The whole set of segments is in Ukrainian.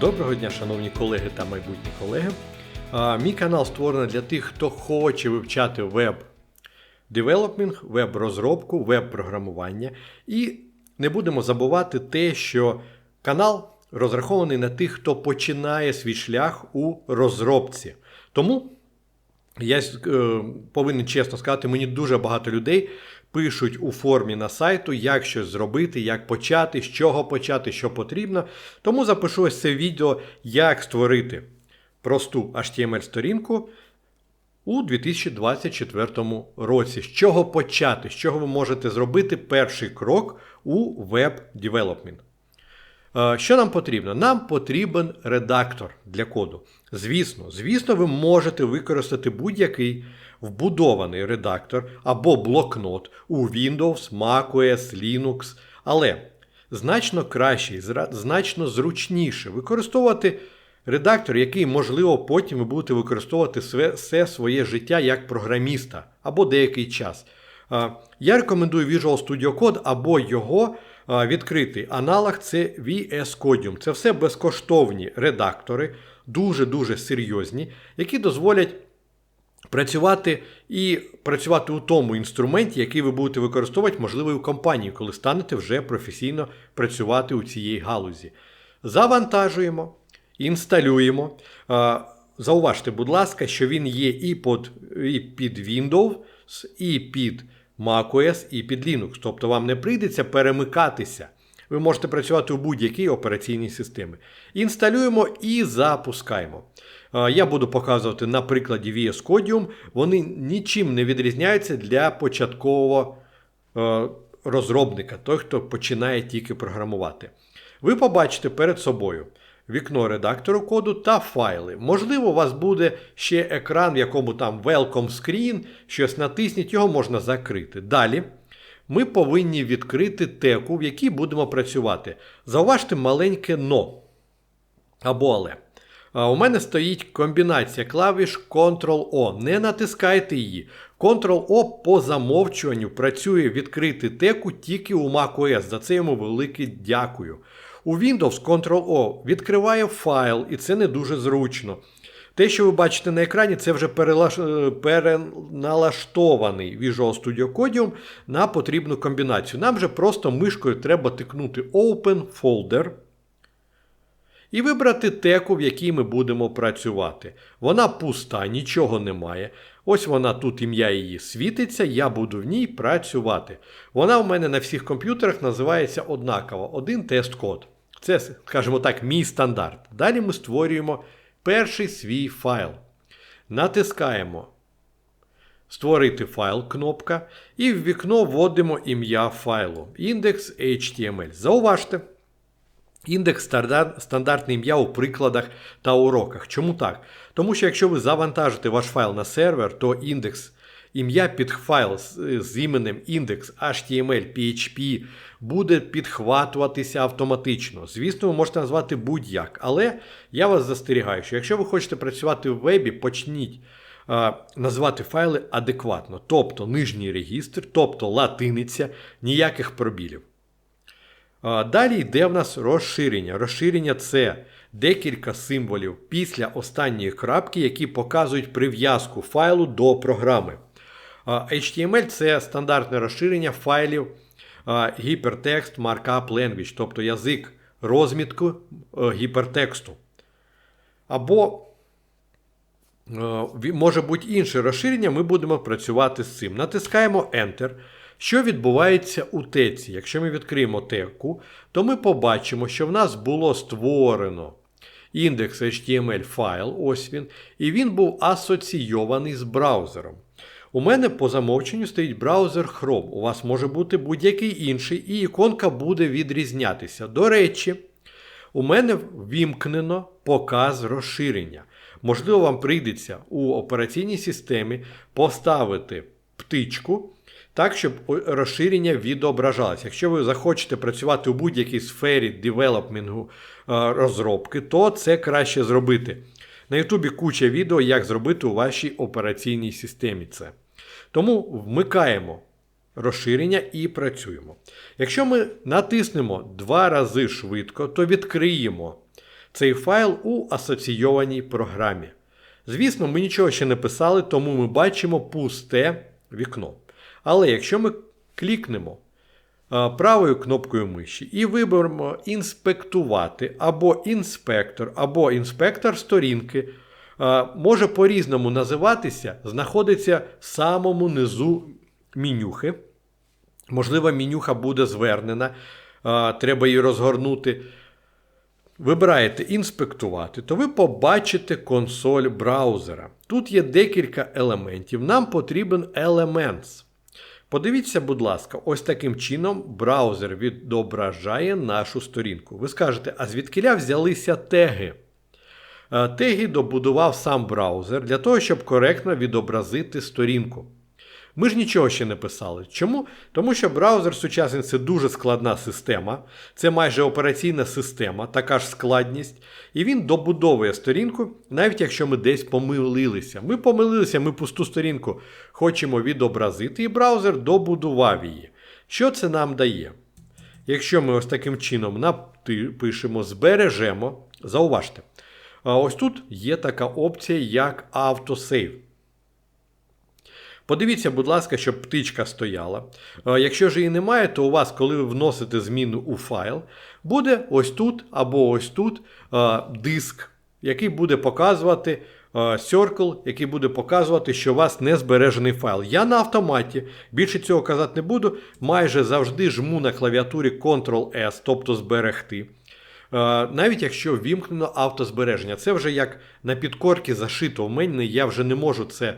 Доброго дня, шановні колеги та майбутні колеги. Мій канал створений для тих, хто хоче вивчати веб девелопмінг, веб-розробку, веб-програмування. І не будемо забувати те, що канал розрахований на тих, хто починає свій шлях у розробці. Тому я е, повинен чесно сказати, мені дуже багато людей пишуть у формі на сайту, як щось зробити, як почати, з чого почати, що потрібно. Тому запишу ось це відео, як створити просту HTML-сторінку у 2024 році. З чого почати, з чого ви можете зробити перший крок у веб-девелопмент. Е, Що нам потрібно? Нам потрібен редактор для коду. Звісно, звісно, ви можете використати будь-який вбудований редактор або блокнот у Windows, macOS, Linux, але значно краще і значно зручніше використовувати редактор, який, можливо, потім ви будете використовувати все своє життя як програміста або деякий час. Я рекомендую Visual Studio Code або його відкритий аналог це VS Codium. Це все безкоштовні редактори, дуже-дуже серйозні, які дозволять працювати і працювати у тому інструменті, який ви будете використовувати, можливо, і у компанії, коли станете вже професійно працювати у цій галузі. Завантажуємо, інсталюємо. Зауважте, будь ласка, що він є і під, і під Windows, і під macOS, і під Linux. Тобто вам не прийдеться перемикатися. Ви можете працювати у будь-якій операційній системі. Інсталюємо і запускаємо. Я буду показувати на прикладі VS Codium. Вони нічим не відрізняються для початкового е, розробника, той, хто починає тільки програмувати. Ви побачите перед собою вікно редактору коду та файли. Можливо, у вас буде ще екран, в якому там Welcome Screen, щось натисніть, його можна закрити. Далі ми повинні відкрити теку, в якій будемо працювати. Зауважте маленьке но або але. У мене стоїть комбінація клавіш Ctrl-O. Не натискайте її. Ctrl-O по замовчуванню працює відкрити теку тільки у macOS. За це йому велике дякую. У Windows Ctrl-O відкриває файл, і це не дуже зручно. Те, що ви бачите на екрані, це вже е, переналаштований Visual Studio Codium на потрібну комбінацію. Нам же просто мишкою треба тикнути Open Folder і вибрати теку, в якій ми будемо працювати. Вона пуста, нічого немає. Ось вона тут ім'я її світиться, я буду в ній працювати. Вона в мене на всіх комп'ютерах називається однаково один тест-код. Це, скажімо так, мій стандарт. Далі ми створюємо перший свій файл. Натискаємо Створити файл кнопка, і в вікно вводимо ім'я файлу index.html. Зауважте. Індекс стандартне ім'я у прикладах та уроках. Чому так? Тому що якщо ви завантажите ваш файл на сервер, то індекс ім'я під файл з, іменем індекс HTML, PHP буде підхватуватися автоматично. Звісно, ви можете назвати будь-як, але я вас застерігаю, що якщо ви хочете працювати в вебі, почніть е, назвати файли адекватно, тобто нижній регістр, тобто латиниця, ніяких пробілів. А, Далі йде в нас розширення. Розширення це декілька символів після останньої крапки, які показують прив'язку файлу до програми. HTML це стандартне розширення файлів Hypertext Markup Language, тобто язик розмітку е, гіпертексту. Або Е, може бути інше розширення, ми будемо працювати з цим. Натискаємо Enter. Що відбувається у теці? Якщо ми відкриємо теку, то ми побачимо, що в нас було створено індекс HTML файл, ось він, і він був асоційований з браузером. У мене по замовченню стоїть браузер Chrome. У вас може бути будь-який інший, і іконка буде відрізнятися. До речі, у мене вімкнено показ розширення. Можливо, вам прийдеться у операційній системі поставити птичку так, щоб розширення відображалося. Якщо ви захочете працювати у будь-якій сфері девелопмінгу е, розробки, то це краще зробити. На Ютубі куча відео, як зробити у вашій операційній системі це. Тому вмикаємо розширення і працюємо. Якщо ми натиснемо два рази швидко, то відкриємо цей файл у асоційованій програмі. Звісно, ми нічого ще не писали, тому ми бачимо пусте вікно. Але якщо ми клікнемо правою кнопкою миші і виберемо інспектувати або інспектор, або інспектор сторінки, може по-різному називатися, знаходиться в самому низу менюхи. Можливо, менюха буде звернена, треба її розгорнути. Вибираєте інспектувати, то ви побачите консоль браузера. Тут є декілька елементів. Нам потрібен Elements. Подивіться, будь ласка, ось таким чином браузер відображає нашу сторінку. Ви скажете, а звідкиля взялися теги? Е, Теги добудував сам браузер для того, щоб коректно відобразити сторінку. Ми ж нічого ще не писали. Чому? Тому що браузер сучасний це дуже складна система, це майже операційна система, така ж складність. І він добудовує сторінку, навіть якщо ми десь помилилися. Ми помилилися, ми пусту сторінку хочемо відобразити, і браузер добудував її. Що це нам дає? Якщо ми ось таким чином напишемо, збережемо, зауважте, ось тут є така опція, як автосейв. Подивіться, будь ласка, щоб птичка стояла. Е, Якщо ж її немає, то у вас, коли ви вносите зміну у файл, буде ось тут або ось тут е, диск, який буде показувати е, circle, який буде показувати, що у вас не збережений файл. Я на автоматі, більше цього казати не буду, майже завжди жму на клавіатурі Ctrl-S, тобто зберегти. Навіть якщо вімкнено автозбереження, це вже як на підкорці зашито в мене, я вже не можу це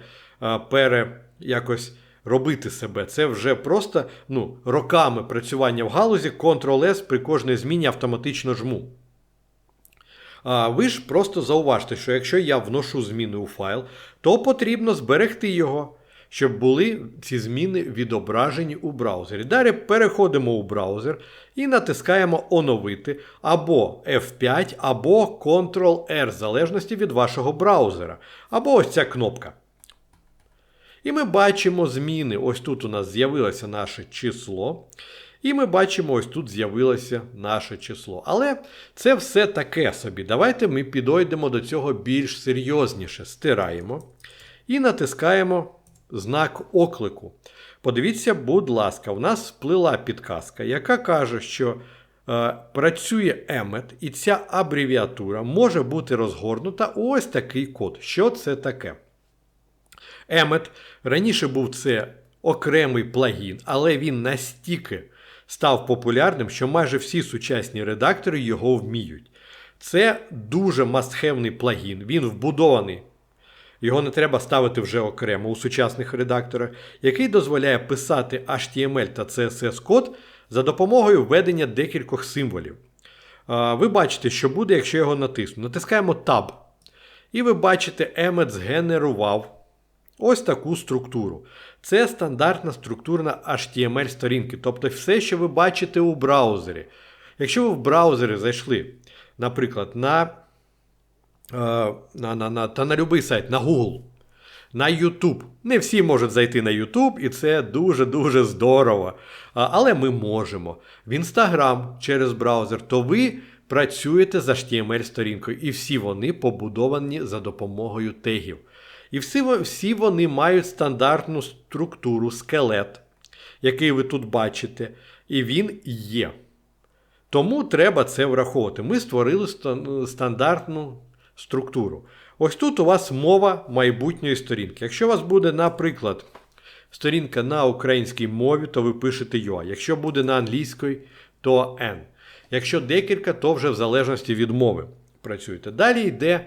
пере якось робити себе. Це вже просто ну, роками працювання в галузі, Ctrl-S при кожній зміні автоматично жму. А ви ж просто зауважте, що якщо я вношу зміни у файл, то потрібно зберегти його, щоб були ці зміни відображені у браузері. Далі переходимо у браузер і натискаємо Оновити або F5, або Ctrl-R, в залежності від вашого браузера. Або ось ця кнопка. І ми бачимо зміни. Ось тут у нас з'явилося наше число. І ми бачимо, ось тут з'явилося наше число. Але це все таке собі. Давайте ми підійдемо до цього більш серйозніше. Стираємо і натискаємо знак оклику. Подивіться, будь ласка, у нас сплила підказка, яка каже, що е, працює EMET, і ця абревіатура може бути розгорнута ось такий код. Що це таке? Emmet раніше був це окремий плагін, але він настільки став популярним, що майже всі сучасні редактори його вміють. Це дуже мастхевний плагін, він вбудований. Його не треба ставити вже окремо у сучасних редакторах, який дозволяє писати HTML та CSS код за допомогою введення декількох символів. Ви бачите, що буде, якщо його натисну. Натискаємо Tab. І ви бачите, Emmet згенерував ось таку структуру. Це стандартна структурна HTML сторінки, тобто все, що ви бачите у браузері. Якщо ви в браузері зайшли, наприклад, на е, на, на, на, та на будь-який сайт, на Google, на YouTube. Не всі можуть зайти на YouTube, і це дуже-дуже здорово. Але ми можемо. В Instagram через браузер, то ви працюєте з HTML-сторінкою, і всі вони побудовані за допомогою тегів. І всі, всі вони мають стандартну структуру, скелет, який ви тут бачите, і він є. Тому треба це враховувати. Ми створили стандартну структуру. Ось тут у вас мова майбутньої сторінки. Якщо у вас буде, наприклад, сторінка на українській мові, то ви пишете UA. Якщо буде на англійській, то N. Якщо декілька, то вже в залежності від мови працюєте. Далі йде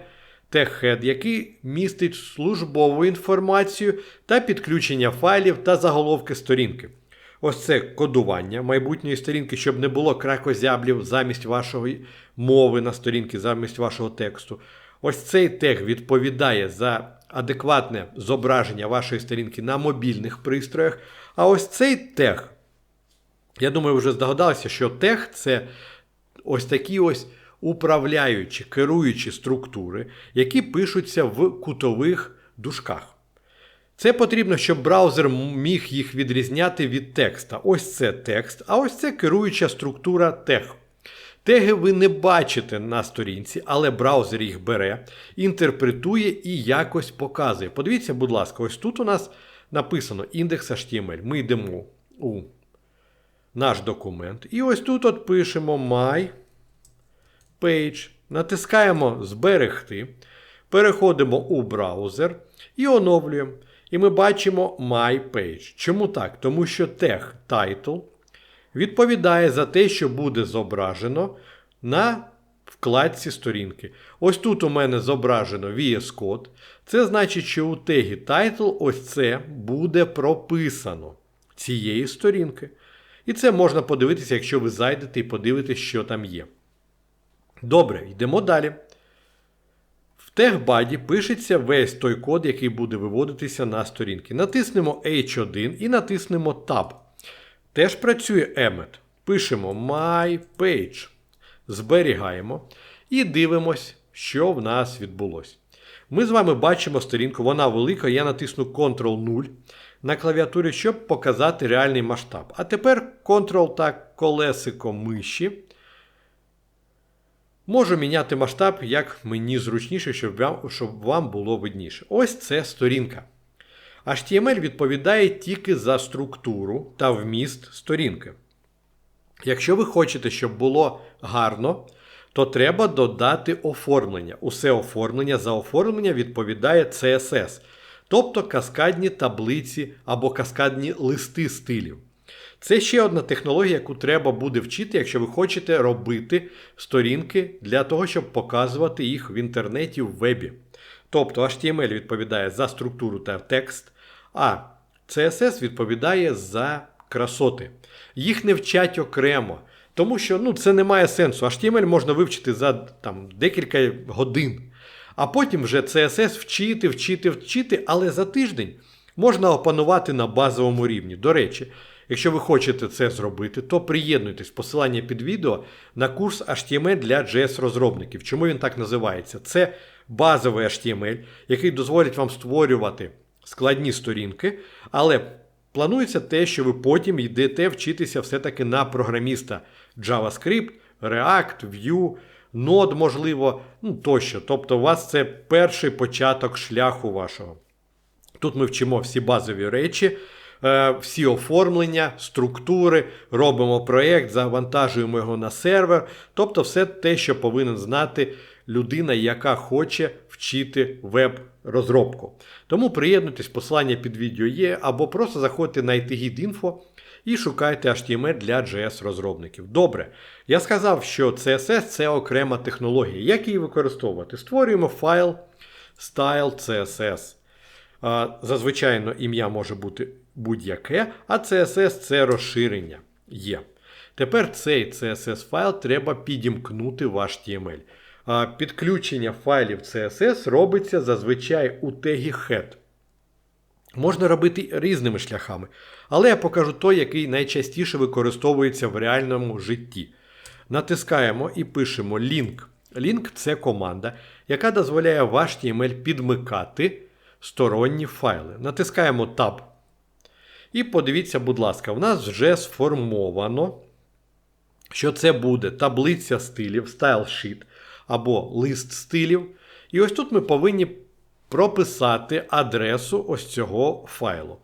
TechHead, який містить службову інформацію та підключення файлів та заголовки сторінки. Ось це кодування майбутньої сторінки, щоб не було кракозяблів замість вашої мови на сторінці, замість вашого тексту. Ось цей тег відповідає за адекватне зображення вашої сторінки на мобільних пристроях. А ось цей тег, я думаю, вже здогадалися, що тег це ось такі ось управляючі, керуючі структури, які пишуться в кутових дужках. Це потрібно, щоб браузер міг їх відрізняти від текста. Ось це текст, а ось це керуюча структура тег. Теги ви не бачите на сторінці, але браузер їх бере, інтерпретує і якось показує. Подивіться, будь ласка, ось тут у нас написано індекс HTML. Ми йдемо у наш документ. І ось тут от пишемо My Page, натискаємо Зберегти, переходимо у браузер і оновлюємо. І ми бачимо My Page. Чому так? Тому що тег title відповідає за те, що буде зображено на вкладці сторінки. Ось тут у мене зображено VS Code. Це значить, що у тегі title ось це буде прописано цієї сторінки. І це можна подивитися, якщо ви зайдете і подивитесь, що там є. Добре, йдемо далі. В техбаді пишеться весь той код, який буде виводитися на сторінки. Натиснемо H1 і натиснемо Tab. Теж працює Emmet. Пишемо My Page. Зберігаємо і дивимось, що в нас відбулося. Ми з вами бачимо сторінку, вона велика. Я натисну Ctrl-0 на клавіатурі, щоб показати реальний масштаб. А тепер Ctrl та колесико миші. Можу міняти масштаб, як мені зручніше, щоб вам, щоб вам було видніше. Ось це сторінка. HTML відповідає тільки за структуру та вміст сторінки. Якщо ви хочете, щоб було гарно, то треба додати оформлення. Усе оформлення за оформлення відповідає CSS, тобто каскадні таблиці або каскадні листи стилів. Це ще одна технологія, яку треба буде вчити, якщо ви хочете робити сторінки для того, щоб показувати їх в інтернеті в вебі. Тобто HTML відповідає за структуру та текст, а CSS відповідає за красоти. Їх не вчать окремо. Тому що ну, це не має сенсу. HTML можна вивчити за там, декілька годин. А потім вже CSS вчити, вчити, вчити, але за тиждень можна опанувати на базовому рівні. До речі, якщо ви хочете це зробити, то приєднуйтесь посилання під відео на курс HTML для JS-розробників. Чому він так називається? Це базовий HTML, який дозволить вам створювати складні сторінки, але планується те, що ви потім йдете вчитися все-таки на програміста JavaScript, React, Vue, Node, можливо, ну тощо. Тобто, у вас це перший початок шляху вашого. Тут ми вчимо всі базові речі, всі оформлення, структури, робимо проєкт, завантажуємо його на сервер. Тобто, все те, що повинен знати людина, яка хоче вчити веб-розробку. Тому приєднуйтесь, посилання під відео є, або просто заходьте на ITGID.info і шукайте HTML для JS-розробників. Добре, я сказав, що CSS це окрема технологія. Як її використовувати? Створюємо файл style CSS. Зазвичай ім'я може бути будь-яке, а CSS це розширення є. Тепер цей CSS файл треба підімкнути в HTML. Підключення файлів CSS робиться зазвичай у тегі head. Можна робити різними шляхами, але я покажу той, який найчастіше використовується в реальному житті. Натискаємо і пишемо link. Link це команда, яка дозволяє в HTML підмикати сторонні файли. Натискаємо Tab. І подивіться, будь ласка, в нас вже сформовано, що це буде таблиця стилів, style sheet або лист стилів. І ось тут ми повинні прописати адресу ось цього файлу.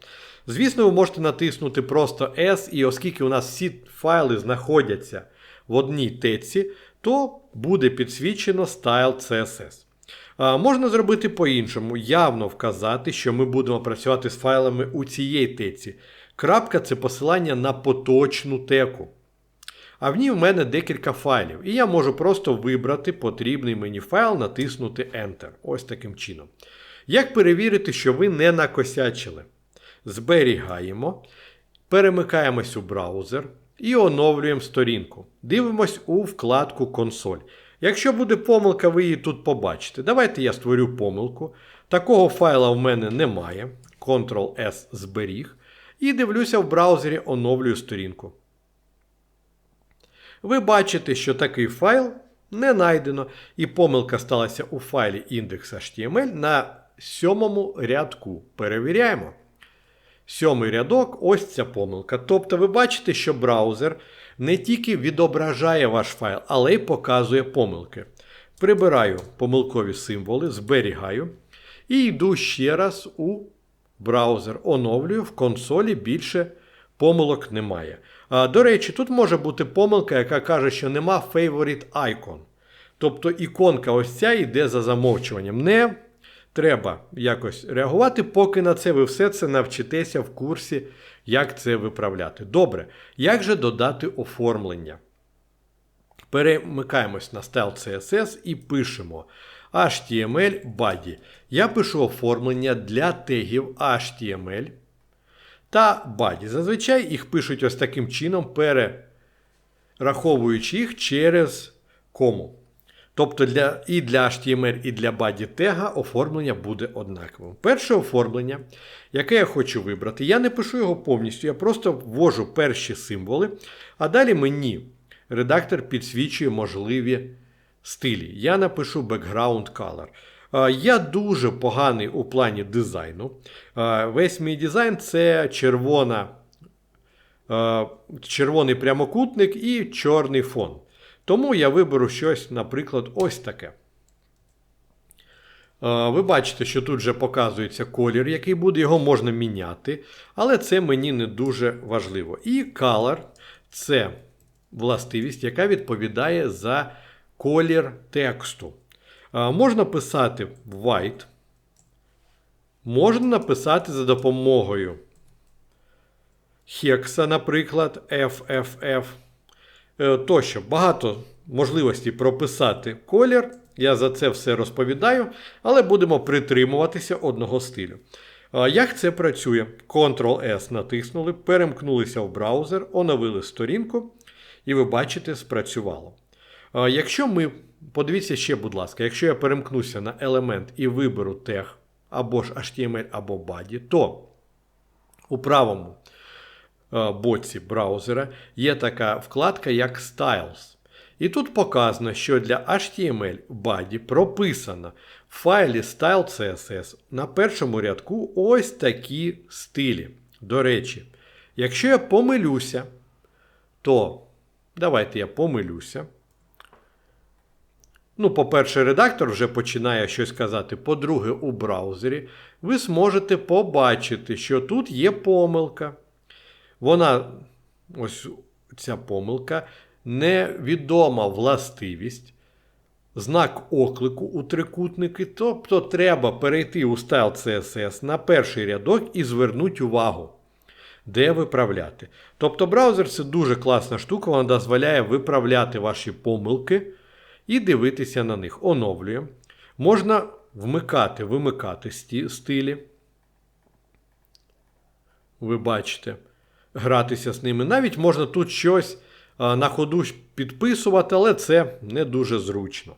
Звісно, ви можете натиснути просто S, і оскільки у нас всі файли знаходяться в одній теці, то буде підсвічено Style CSS. Можна зробити по-іншому, явно вказати, що ми будемо працювати з файлами у цій теці. Крапка це посилання на поточну теку. А в ній в мене декілька файлів. І я можу просто вибрати потрібний мені файл, натиснути Enter. Ось таким чином. Як перевірити, що ви не накосячили? Зберігаємо, перемикаємось у браузер і оновлюємо сторінку. Дивимось у вкладку консоль. Якщо буде помилка, ви її тут побачите. Давайте я створю помилку. Такого файла в мене немає. Ctrl-S зберіг. І дивлюся в браузері, оновлюю сторінку. Ви бачите, що такий файл не знайдено, і помилка сталася у файлі index.html на сьомому рядку. Перевіряємо. Сьомий рядок, ось ця помилка. Тобто ви бачите, що браузер не тільки відображає ваш файл, але й показує помилки. Прибираю помилкові символи, зберігаю і йду ще раз у браузер. Оновлюю в консолі більше помилок немає. А, До речі, тут може бути помилка, яка каже, що нема favorite icon. Тобто іконка ось ця йде за замовчуванням. Не треба якось реагувати, поки на це ви все це навчитеся в курсі, як це виправляти. Добре, як же додати оформлення? Перемикаємось на Style CSS і пишемо HTML body. Я пишу оформлення для тегів HTML та body. Зазвичай їх пишуть ось таким чином, перераховуючи їх через кому. Тобто для, і для HTML, і для body тега оформлення буде однаковим. Перше оформлення, яке я хочу вибрати, я не пишу його повністю, я просто ввожу перші символи, а далі мені редактор підсвічує можливі стилі. Я напишу background color. Я дуже поганий у плані дизайну. Весь мій дизайн це червона, червоний прямокутник і чорний фон. Тому я виберу щось, наприклад, ось таке. Ви бачите, що тут вже показується колір, який буде, його можна міняти, але це мені не дуже важливо. І color це властивість, яка відповідає за колір тексту. Можна писати white, можна написати за допомогою хекса, наприклад, FFF. Е, тощо, багато можливостей прописати колір. Я за це все розповідаю, але будемо притримуватися одного стилю. Як це працює? Ctrl-S натиснули, перемкнулися в браузер, оновили сторінку, і ви бачите, спрацювало. Якщо ми, подивіться ще, будь ласка, якщо я перемкнуся на елемент і виберу тег або ж HTML, або body, то у правому боці браузера є така вкладка, як Styles. І тут показано, що для HTML body прописано в файлі Style.css на першому рядку ось такі стилі. До речі, якщо я помилюся, то давайте я помилюся. Ну, по-перше, редактор вже починає щось казати. По-друге, у браузері ви зможете побачити, що тут є помилка. Вона, ось ця помилка, невідома властивість, знак оклику у трикутники. Тобто треба перейти у Style CSS на перший рядок і звернути увагу, де виправляти. Тобто браузер це дуже класна штука, вона дозволяє виправляти ваші помилки і дивитися на них. Оновлюємо. Можна вмикати, вимикати стилі. Ви бачите гратися з ними. Навіть можна тут щось на ходу підписувати, але це не дуже зручно.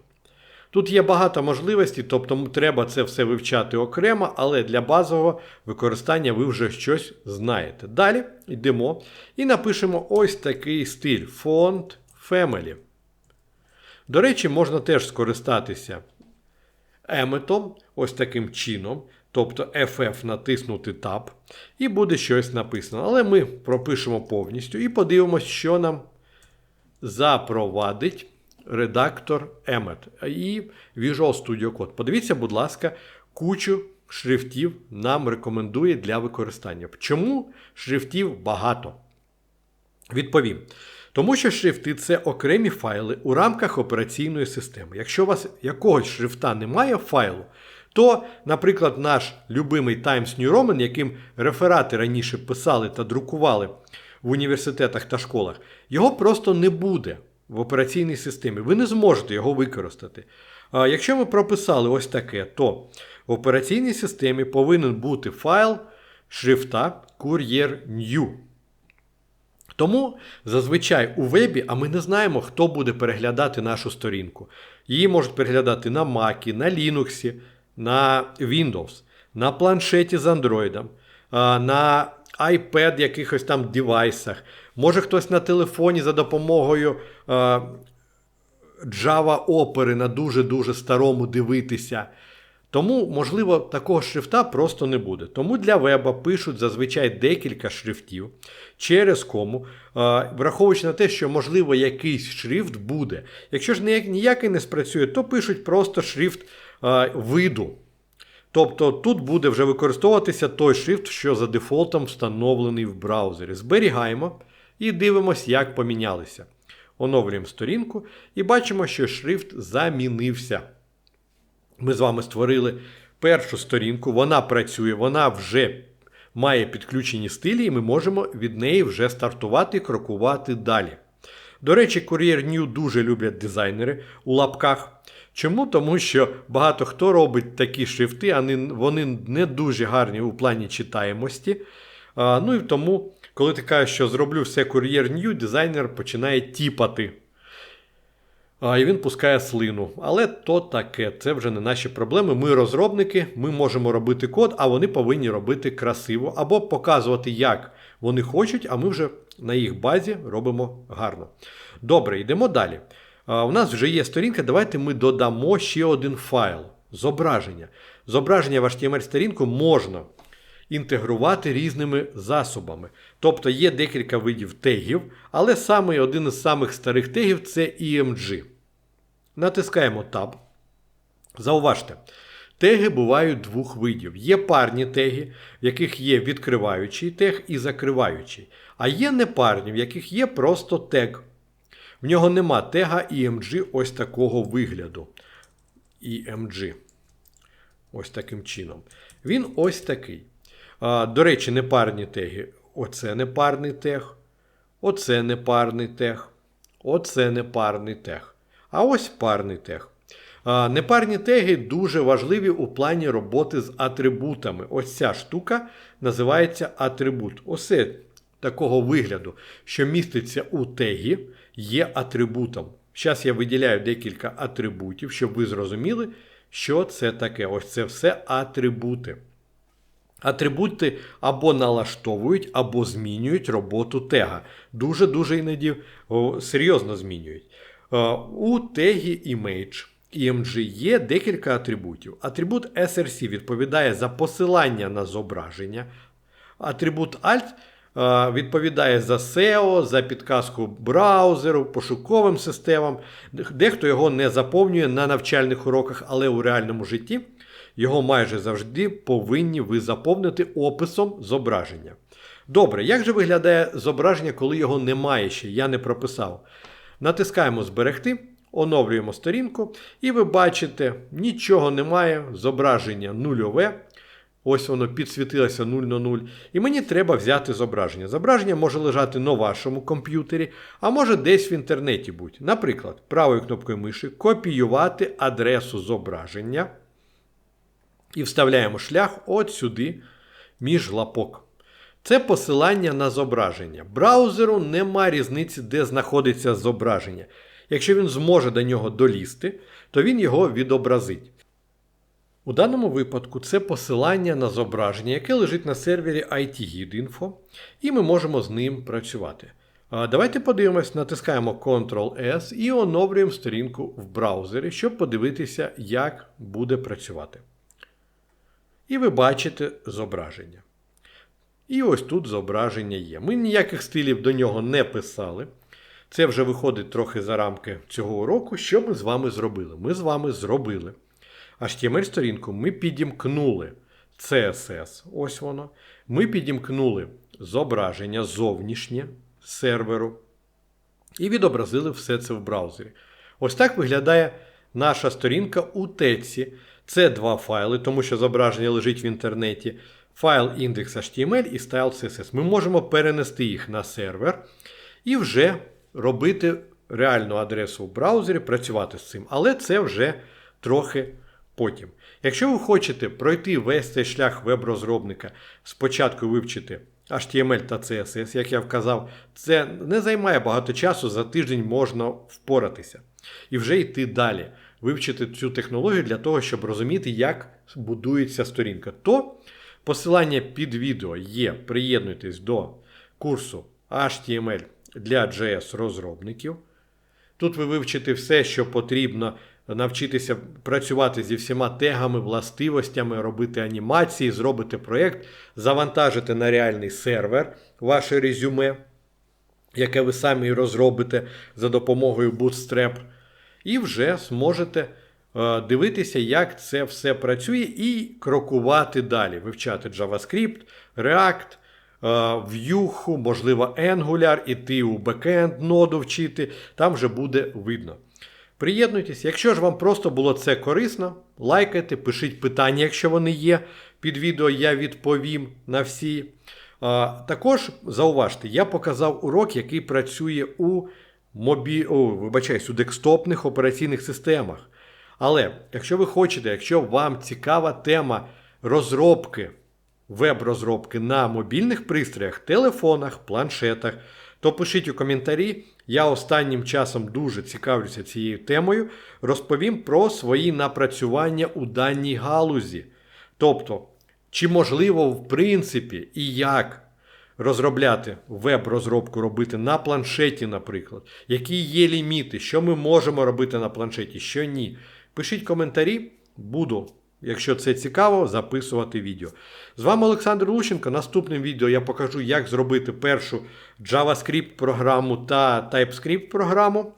Тут є багато можливостей, тобто треба це все вивчати окремо, але для базового використання ви вже щось знаєте. Далі йдемо і напишемо ось такий стиль Font Family. До речі, можна теж скористатися еметом, ось таким чином. Тобто FF натиснути Tab, і буде щось написано. Але ми пропишемо повністю і подивимося, що нам запровадить редактор Emmet і Visual Studio Code. Подивіться, будь ласка, кучу шрифтів нам рекомендує для використання. Чому шрифтів багато? Відповім. Тому що шрифти це окремі файли у рамках операційної системи. Якщо у вас якогось шрифта немає файлу, то, наприклад, наш любимий Times New Roman, яким реферати раніше писали та друкували в університетах та школах, його просто не буде в операційній системі. Ви не зможете його використати. А Якщо ми прописали ось таке, то в операційній системі повинен бути файл шрифта Courier New. Тому зазвичай у вебі, а ми не знаємо, хто буде переглядати нашу сторінку. Її можуть переглядати на Mac, на Linux, на Windows, на планшеті з Android, на iPad якихось там девайсах. Може хтось на телефоні за допомогою Java Opera на дуже-дуже старому дивитися. Тому, можливо, такого шрифта просто не буде. Тому для веба пишуть зазвичай декілька шрифтів через кому, враховуючи на те, що, можливо, якийсь шрифт буде. Якщо ж ніякий не спрацює, то пишуть просто шрифт виду. Тобто тут буде вже використовуватися той шрифт, що за дефолтом встановлений в браузері. Зберігаємо і дивимося, як помінялися. Оновлюємо сторінку і бачимо, що шрифт замінився. Ми з вами створили першу сторінку, вона працює, вона вже має підключені стилі, і ми можемо від неї вже стартувати і крокувати далі. До речі, Courier New дуже люблять дизайнери у лапках. Чому? Тому що багато хто робить такі шрифти, а вони не дуже гарні у плані читаємості. Ну і тому, коли ти кажеш, що зроблю все Courier New, дизайнер починає тіпати. І він пускає слину. Але то таке, це вже не наші проблеми. Ми розробники, ми можемо робити код, а вони повинні робити красиво або показувати, як вони хочуть, а ми вже на їх базі робимо гарно. Добре, йдемо далі. У нас вже є сторінка. Давайте ми додамо ще один файл. Зображення. Зображення в HTML-сторінку можна інтегрувати різними засобами. Тобто є декілька видів тегів, але саме один із самих старих тегів це EMG. Натискаємо Tab. Зауважте, теги бувають двох видів. Є парні теги, в яких є відкриваючий тег і закриваючий. А є непарні, в яких є просто тег. В нього нема тега EMG ось такого вигляду. EMG. Ось таким чином. Він ось такий. А, До речі, непарні теги. Оце непарний тег. Оце непарний тег. Оце непарний тег. А ось парний тег. А, Непарні теги дуже важливі у плані роботи з атрибутами. Ось ця штука називається атрибут. Оце такого вигляду, що міститься у тегі, є атрибутом. Зараз я виділяю декілька атрибутів, щоб ви зрозуміли, що це таке. Ось це все атрибути. Атрибути або налаштовують, або змінюють роботу тега. Дуже-дуже іноді серйозно змінюють. Е, У тегі image EMG є декілька атрибутів. Атрибут SRC відповідає за посилання на зображення. Атрибут Alt відповідає за SEO, за підказку браузеру, пошуковим системам. Дехто його не заповнює на навчальних уроках, але у реальному житті його майже завжди повинні ви заповнити описом зображення. Добре, як же виглядає зображення, коли його немає ще? Я не прописав. Натискаємо Зберегти, оновлюємо сторінку, і ви бачите, нічого немає, зображення нульове. Ось воно підсвітилося 0 на 0. І мені треба взяти зображення. Зображення може лежати на вашому комп'ютері, а може десь в інтернеті бути. Наприклад, правою кнопкою миші копіювати адресу зображення. І вставляємо шлях от сюди між лапок. Це посилання на зображення. Браузеру нема різниці, де знаходиться зображення. Якщо він зможе до нього долізти, то він його відобразить. У даному випадку це посилання на зображення, яке лежить на сервері ITGuide.info, і ми можемо з ним працювати. Давайте подивимось, натискаємо Ctrl-S і оновлюємо сторінку в браузері, щоб подивитися, як буде працювати. І ви бачите зображення. І ось тут зображення є. Ми ніяких стилів до нього не писали. Це вже виходить трохи за рамки цього уроку. Що ми з вами зробили? Ми з вами зробили HTML-сторінку, ми підімкнули CSS, ось воно. Ми підімкнули зображення зовнішнє серверу і відобразили все це в браузері. Ось так виглядає наша сторінка у Тетсі. Це два файли, тому що зображення лежить в інтернеті. Файл index.html і style.css. Ми можемо перенести їх на сервер і вже робити реальну адресу в браузері, працювати з цим. Але це вже трохи потім. Якщо ви хочете пройти весь цей шлях веб-розробника, спочатку вивчити HTML та CSS, як я вказав, це не займає багато часу, за тиждень можна впоратися. І вже йти далі, вивчити цю технологію для того, щоб розуміти, як будується сторінка. То посилання під відео є. Приєднуйтесь до курсу HTML для JS розробників. Тут ви вивчите все, що потрібно навчитися працювати зі всіма тегами, властивостями, робити анімації, зробите проєкт, завантажите на реальний сервер ваше резюме, яке ви самі розробите за допомогою Bootstrap, і вже зможете е, дивитися, як це все працює, і крокувати далі, вивчати JavaScript, React, е, Vue, можливо, Angular, іти у бекенд ноду вчити, там вже буде видно. Приєднуйтесь, якщо ж вам просто було це корисно, лайкайте, пишіть питання, якщо вони є. Під відео я відповім на всі. Також зауважте, я показав урок, який працює у мобі... О, вибачаюсь, у декстопних операційних системах. Але якщо ви хочете, якщо вам цікава тема розробки, веб-розробки на мобільних пристроях, телефонах, планшетах, то пишіть у коментарі. Я останнім часом дуже цікавлюся цією темою. Розповім про свої напрацювання у даній галузі. Тобто, чи можливо, в принципі, і як розробляти веб-розробку робити на планшеті, наприклад, які є ліміти, що ми можемо робити на планшеті, що ні. Пишіть коментарі, буду, якщо це цікаво, записувати відео. З вами Олександр Лущенко. Наступним відео я покажу, як зробити першу JavaScript програму та TypeScript програму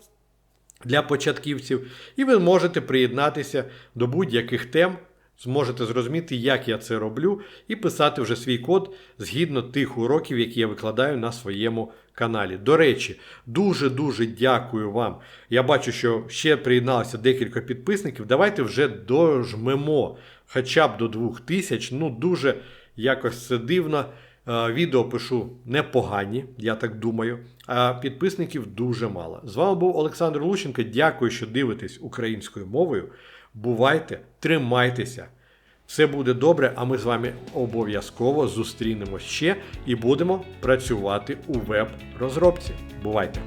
для початківців, і ви можете приєднатися до будь-яких тем. Зможете зрозуміти, як я це роблю, і писати вже свій код згідно тих уроків, які я викладаю на своєму каналі. До речі, дуже-дуже дякую вам. Я бачу, що ще приєдналося декілька підписників. Давайте вже дожмемо хоча б до 2000. Ну, дуже якось це дивно. Е, Відео пишу непогані, я так думаю. А підписників дуже мало. З вами був Олександр Лущенко. Дякую, що дивитесь українською мовою. Бувайте, тримайтеся. Все буде добре, а ми з вами обов'язково зустрінемось ще і будемо працювати у веб-розробці. Бувайте!